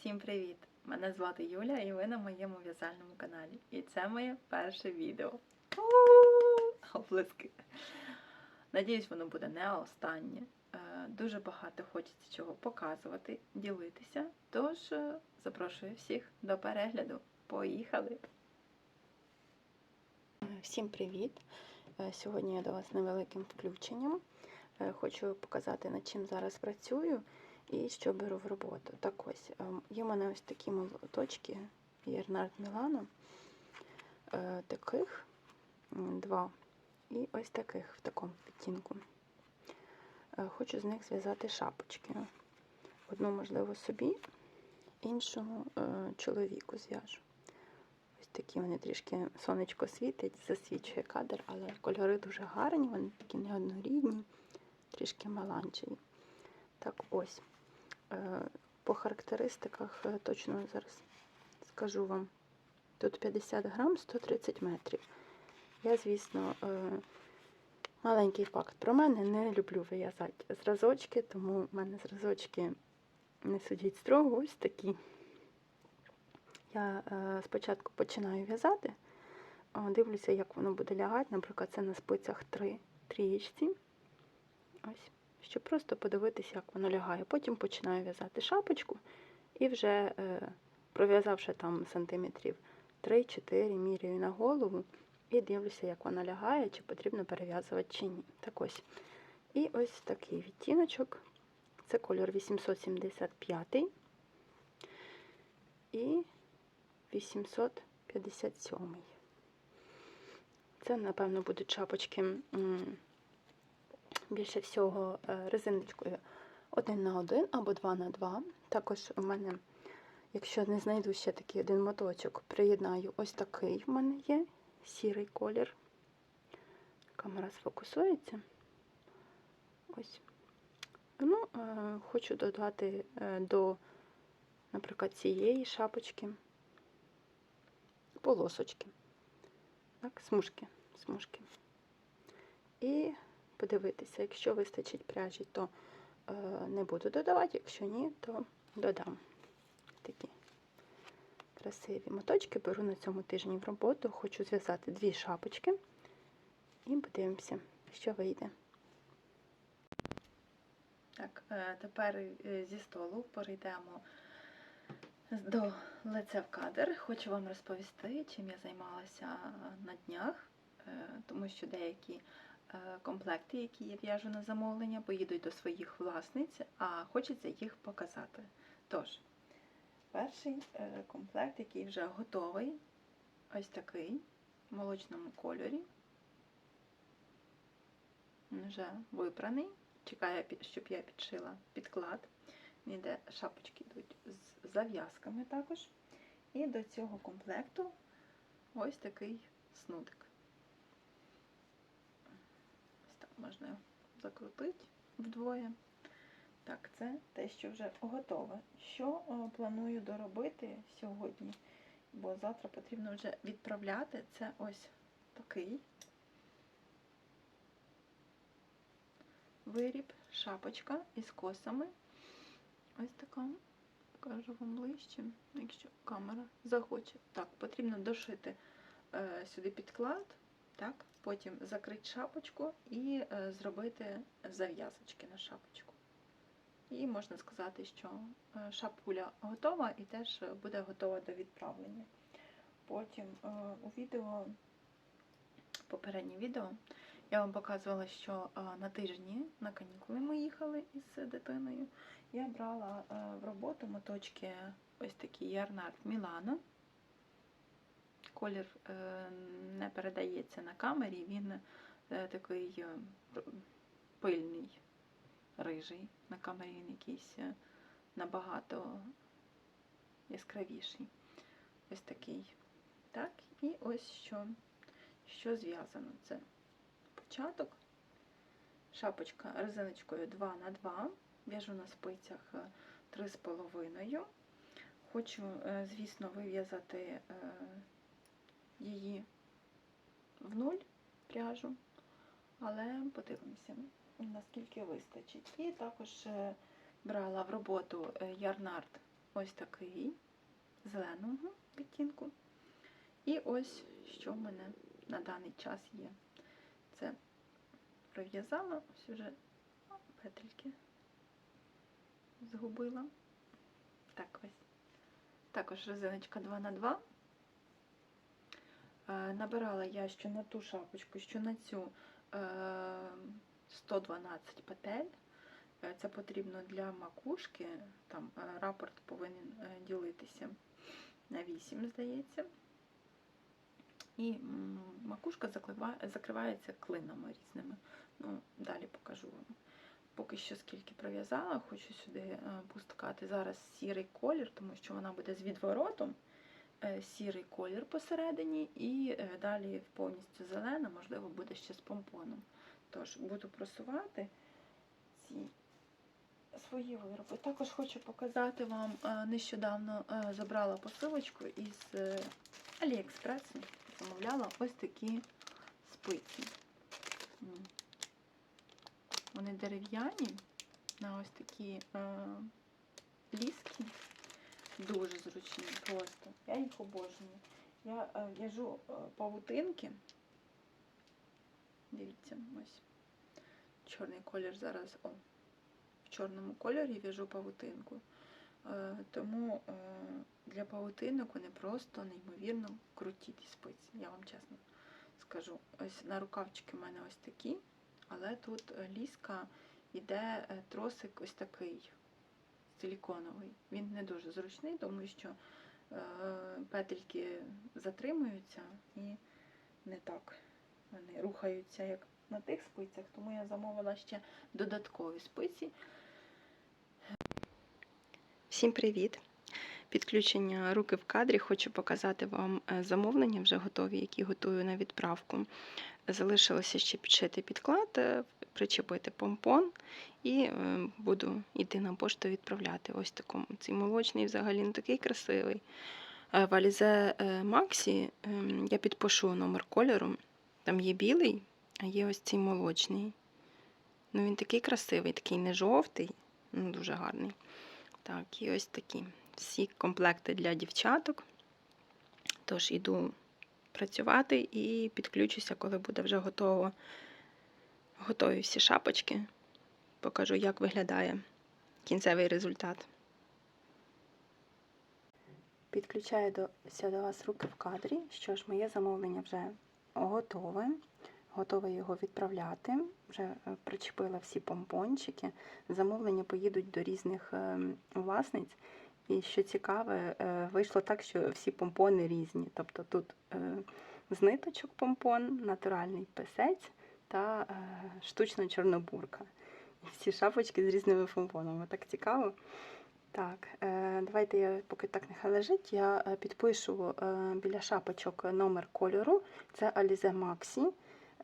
Всім привіт! Мене звати Юля і ви на моєму в'язальному каналі. І це моє перше відео. Оплески. Надіюсь, воно буде не останнє. Е, Дуже багато хочеться чого показувати, ділитися. Тож е, запрошую всіх до перегляду. Поїхали! Всім привіт! Е, Сьогодні я до вас невеликим включенням. Хочу показати, над чим зараз працюю і що беру в роботу. Так ось, ем, є в мене ось такі молоточки Єрнард Мілано. Е, Таких два. І ось таких в такому відтінку. Е, Хочу з них зв'язати шапочки. Одну, можливо, собі, іншу е, чоловіку зв'яжу. Ось такі вони трішки сонечко світить, засвічує кадр, але кольори дуже гарні, вони такі неоднорідні, трішки маланчеві. Так ось. Е, По характеристиках е, точно зараз скажу вам. Тут 50 грам, 130 метрів. Я, звісно, е, маленький факт про мене не люблю вив'язати зразочки, тому в мене зразочки не судіть строго, ось такі. Я спочатку починаю в'язати, дивлюся, як воно буде лягати. Наприклад, це на спицях 3 трієчці. Ось щоб просто подивитися, як воно лягає. Потім починаю в'язати шапочку і вже е, пров'язавши там сантиметрів 3-4, міряю на голову і дивлюся, як вона лягає, чи потрібно перев'язувати чи ні. Так ось. І ось такий відтіночок. Це кольор 875 і 857. Це, напевно, будуть шапочки. Більше всього е, резиночкою 1 на 1 або 2 на 2. Також у мене, якщо не знайду ще такий один моточок, приєднаю ось такий в мене є сірий колір. Камера сфокусується. Ось. Ну, е, хочу додати е, до, наприклад, цієї шапочки полосочки. Так, смужки, смужки. І подивитися. Якщо вистачить пряжі, то е, не буду додавати, якщо ні, то додам такі красиві моточки. Беру на цьому тижні в роботу, хочу зв'язати дві шапочки і подивимося, що вийде. Так, е, тепер е, зі столу перейдемо до лице в кадр. Хочу вам розповісти, чим я займалася на днях, е, тому що деякі е, комплекти, які я в'яжу на замовлення, поїдуть до своїх власниць, а хочеться їх показати. Тож, перший е, комплект, який вже готовий, ось такий, в молочному кольорі. Він Вже випраний. Чекає, щоб я підшила підклад. Йде, шапочки йдуть з зав'язками також. І до цього комплекту ось такий снудик. Ось так можна закрутити вдвоє. Так, це те, що вже готове. Що планую доробити сьогодні, бо завтра потрібно вже відправляти. Це ось такий виріб, шапочка із косами. Ось така. Покажу вам ближче, якщо камера захоче. Так, потрібно дошити е, сюди підклад, так, потім закрити шапочку і е, зробити зав'язочки на шапочку. І можна сказати, що е, шапуля готова і теж буде готова до відправлення. Потім е, у відео, попереднє відео, я вам показувала, що на тижні на канікули ми їхали із дитиною. Я брала в роботу моточки ось такі Ярнард Мілано. Колір е, не передається на камері, він е, такий е, пильний, рижий. На камері він якийсь набагато яскравіший. Ось такий. Так, і ось що, що зв'язано. Це початок, шапочка резиночкою 2 на 2 В'яжу на спицях е, 3,5. Хочу, звісно, вив'язати її в нуль пряжу, але подивимося, наскільки вистачить. І також е, брала в роботу е, Ярнард ось такий зеленого відтінку. І ось що в мене на даний час є. Це пров'язала, ось вже петельки згубила. Так ось. Також резиночка 2 на 2 Е, Набирала я що на ту шапочку, що на цю е, 112 петель. Е, Це потрібно для макушки. Там е, рапорт повинен е, ділитися на 8, здається. І макушка закривається клинами різними. Ну, далі покажу вам. Поки що скільки пров'язала, хочу сюди е, пускати зараз сірий колір, тому що вона буде з відворотом. Е, Сірий колір посередині, і е, далі повністю зелена, можливо, буде ще з помпоном. Тож буду просувати ці свої вироби. Також хочу показати вам, е, нещодавно забрала посилочку із Аліекспресу. Замовляла ось такі спиці. Вони дерев'яні на ось такі ліски. Дуже зручні просто. Я їх обожнюю. Я е, в'яжу е, павутинки. Дивіться, ось. Чорний колір зараз. О, в чорному кольорі в'яжу павутинку. Е, тому е, для павутинок вони просто неймовірно круті ті спиці, я вам чесно скажу. Ось на рукавчики в мене ось такі, але тут е, ліска йде е, тросик ось такий силіконовий. Він не дуже зручний, тому що е, петельки затримуються і не так вони рухаються, як на тих спицях, тому я замовила ще додаткові спиці. Всім привіт! Підключення руки в кадрі. Хочу показати вам е, замовлення, вже готові, які готую на відправку. Залишилося ще підшити підклад, е, причепити помпон і е, буду йти на пошту відправляти. Ось такому. Цей молочний взагалі не такий красивий. В Alize е, Maxi ем, я підпишу номер кольору. Там є білий, а є ось цей молочний. Ну, він такий красивий, такий не жовтий, ну дуже гарний. Так, і ось такі всі комплекти для дівчаток. Тож іду працювати і підключуся, коли буде вже готово. Готові всі шапочки. Покажу, як виглядає кінцевий результат. Підключаю до, вас руки в кадрі. Що ж, моє замовлення вже готове. Готова його відправляти. Вже е, причепила всі помпончики. Замовлення поїдуть до різних е, власниць. І що цікаве, е, вийшло так, що всі помпони різні. Тобто тут е, з ниточок помпон, натуральний писець та е, штучна чорнобурка. І всі шапочки з різними помпонами. Так цікаво. Так, давайте я, поки так нехай лежить, я підпишу біля шапочок номер кольору. Це Alize Maxi.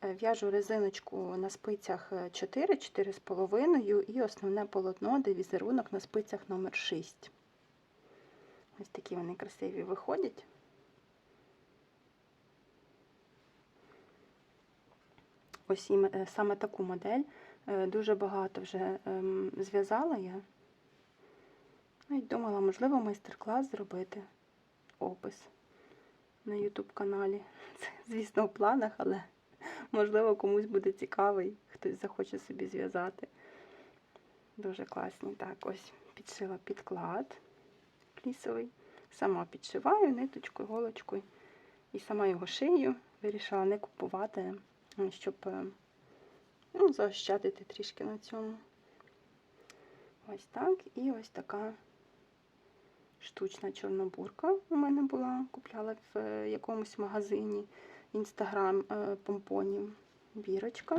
В'яжу резиночку на спицях 4, 4,5 і основне полотно, де візерунок на спицях номер 6. Ось такі вони красиві виходять. Ось е, саме таку модель. Е, Дуже багато вже ем, зв'язала я. Навіть думала, можливо, майстер-клас зробити опис на YouTube каналі. Це, звісно, в планах, але можливо комусь буде цікавий, хтось захоче собі зв'язати. Дуже класні. Так, ось підшила підклад флісовий. Сама підшиваю ниточкою, голочкою і сама його шию. Вирішила не купувати, щоб е, ну, заощадити трішки на цьому. Ось так. І ось така штучна чорнобурка у мене була. Купляла в е, якомусь магазині інстаграм е, помпонів. Бірочка.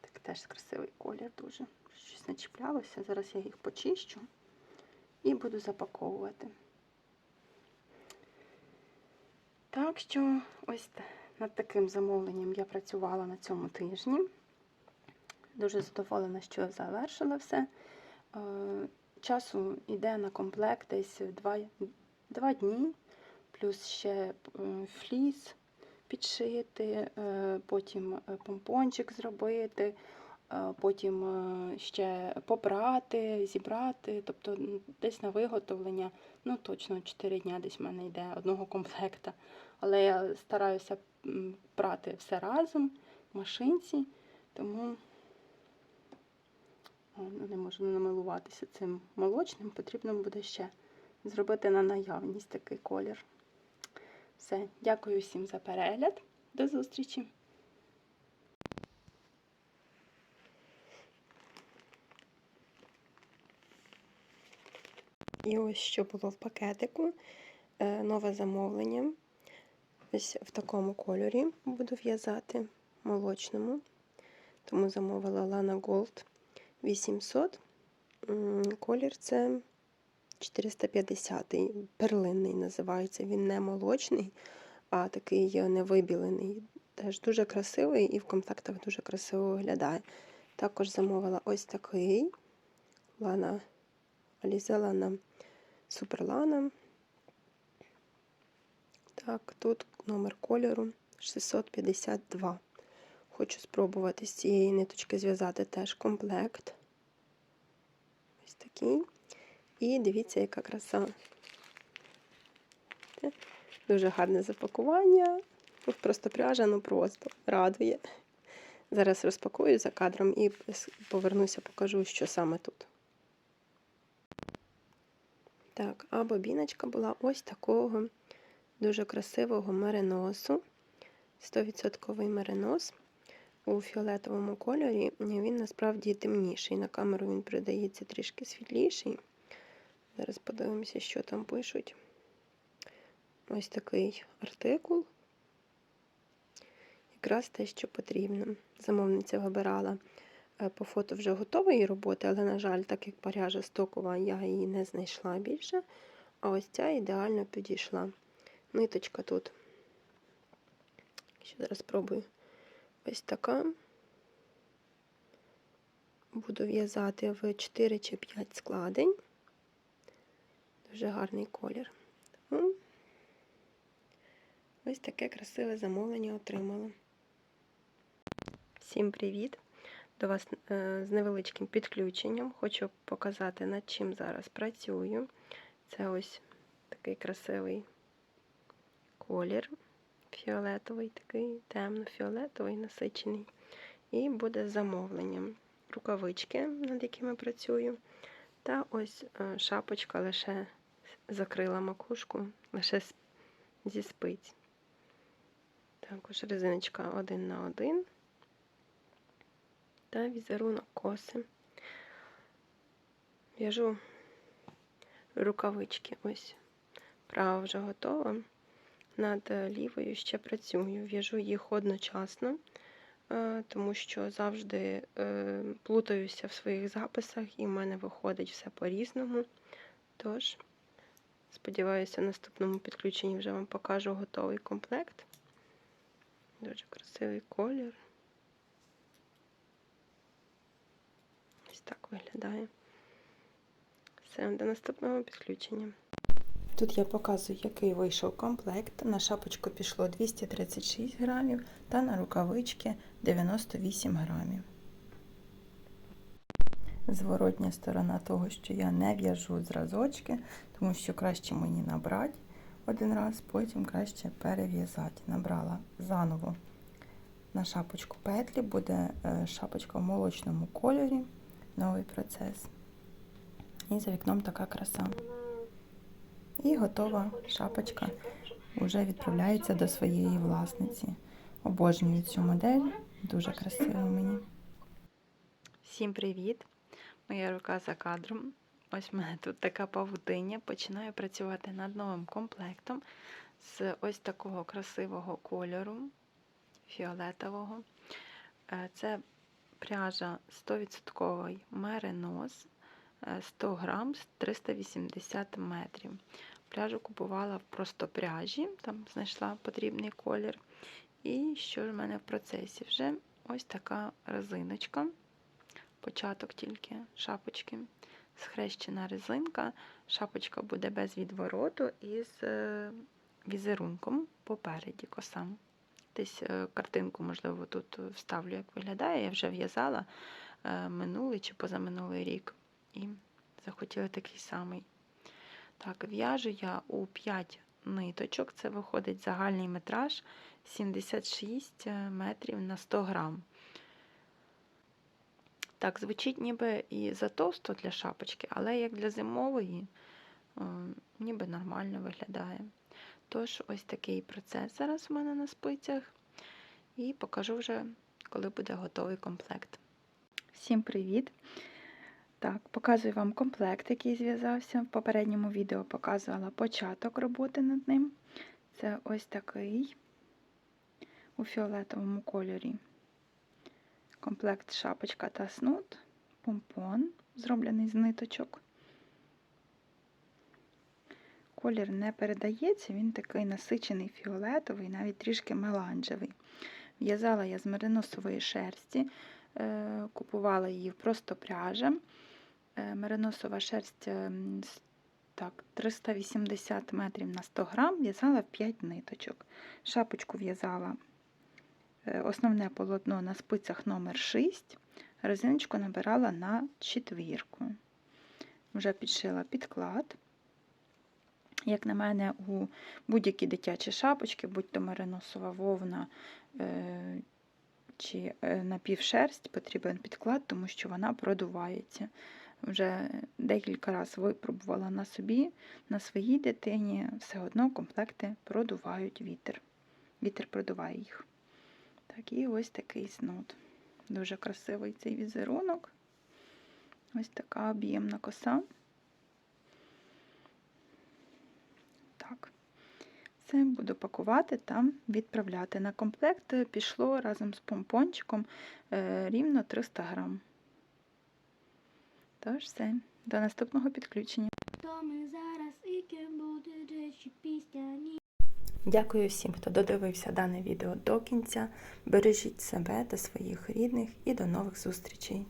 Так теж красивий колір дуже. Щось начіплялося. Зараз я їх почищу і буду запаковувати. Так що ось над таким замовленням я працювала на цьому тижні. Дуже задоволена, що я завершила все. Е, Часу йде на комплект десь два, два дні, плюс ще е, фліс підшити, е, потім помпончик зробити, потім е, ще попрати, зібрати, тобто десь на виготовлення, ну точно 4 дня десь в мене йде одного комплекта. Але я стараюся прати все разом в машинці, тому ну, не можу намилуватися цим молочним, потрібно буде ще зробити на наявність такий колір. Все, дякую всім за перегляд. До зустрічі! І ось що було в пакетику. Е, Нове замовлення. Ось в такому кольорі буду в'язати молочному. Тому замовила Lana Gold 800. Колір це 450-й, перлинний називається. Він не молочний, а такий невибілений. Теж дуже красивий і в комплектах дуже красиво виглядає. Також замовила ось такий Lana Lana Суперлана. Так, тут номер кольору 652. Хочу спробувати з цієї ниточки зв'язати теж комплект. Ось такий. І дивіться, яка краса. Дуже гарне запакування. Тут просто пряжа, ну просто радує. Зараз розпакую за кадром і повернуся, покажу, що саме тут. Так, а бобіночка була ось такого дуже красивого мериносу. 100% меринос у фіолетовому кольорі. Він насправді темніший. На камеру він придається трішки світліший. Зараз подивимося, що там пишуть. Ось такий артикул. Якраз те, що потрібно. Замовниця вибирала по фото вже готової роботи, але, на жаль, так як паряжа стокова, я її не знайшла більше. А ось ця ідеально підійшла. Ниточка тут. Ще зараз спробую. Ось така. Буду в'язати в 4 чи 5 складень. Дуже гарний колір. Ось таке красиве замовлення отримала. Всім привіт! До вас е, з невеличким підключенням. Хочу показати, над чим зараз працюю. Це ось такий красивий колір. Фіолетовий, такий темно-фіолетовий, насичений. І буде замовленням. Рукавички, над якими працюю. Та ось е, шапочка лише закрила макушку, лише зі спиць. Також резиночка один на один. Та візерунок коси. В'яжу рукавички. Ось. Права вже готова. Над лівою ще працюю. В'яжу їх одночасно, е, тому що завжди е, плутаюся в своїх записах, і в мене виходить все по-різному. Тож, сподіваюся, в наступному підключенні вже вам покажу готовий комплект. Дуже красивий колір. Ось так виглядає. Все, до наступного підключення. Тут я показую, який вийшов комплект. На шапочку пішло 236 грамів та на рукавички 98 грамів. Зворотня сторона того, що я не в'яжу зразочки, тому що краще мені набрати один раз, потім краще перев'язати. Набрала заново на шапочку петлі, буде е, шапочка в молочному кольорі, новий процес. І за вікном така краса. І готова шапочка вже відправляється до своєї власниці. Обожнюю цю модель, дуже красива мені. Всім привіт! Моя рука за кадром. Ось в мене тут така павутиння. Починаю працювати над новим комплектом з ось такого красивого кольору, фіолетового. Е, Це пряжа 100% меринос. 100 грам з 380 метрів. Пряжу купувала в просто пряжі, там знайшла потрібний колір. І що ж в мене в процесі? Вже ось така резиночка, початок тільки шапочки, схрещена резинка. Шапочка буде без відвороту і з візерунком попереді косам. Десь е, картинку, можливо, тут вставлю, як виглядає. Я вже в'язала е, минулий чи позаминулий рік. І захотіла такий самий. Так, в'яжу я у 5 ниточок. Це виходить загальний метраж 76 метрів на 100 грам. Так, звучить ніби і затовсто для шапочки, але як для зимової, е, ніби нормально виглядає. Тож, ось такий процес зараз у мене на спицях. І покажу вже, коли буде готовий комплект. Всім привіт! Так, показую вам комплект, який зв'язався. В попередньому відео показувала початок роботи над ним. Це ось такий у фіолетовому кольорі. Комплект шапочка та снуд, помпон, зроблений з ниточок. Колір не передається, він такий насичений фіолетовий, навіть трішки меланжевий. В'язала я з мериносової шерсті, е, купувала її просто пряжем. Е, Мериносова шерсть ем, так, 380 метрів на 100 грам, в'язала в 5 ниточок. Шапочку в'язала е, основне полотно на спицях номер 6, резиночку набирала на четвірку. Вже підшила підклад. Як на мене, у будь-які дитячі шапочки, будь то мериносова вовна е, чи е, напівшерсть, потрібен підклад, тому що вона продувається. Вже декілька разів випробувала на собі, на своїй дитині, все одно комплекти продувають вітер. Вітер продуває їх. Так, і ось такий снуд. Дуже красивий цей візерунок. Ось така об'ємна коса. Так. Це буду пакувати та відправляти. На комплект пішло разом з помпончиком е, рівно 300 грам. Тож все, до наступного підключення. Дякую всім, хто додивився дане відео до кінця. Бережіть себе та своїх рідних і до нових зустрічей.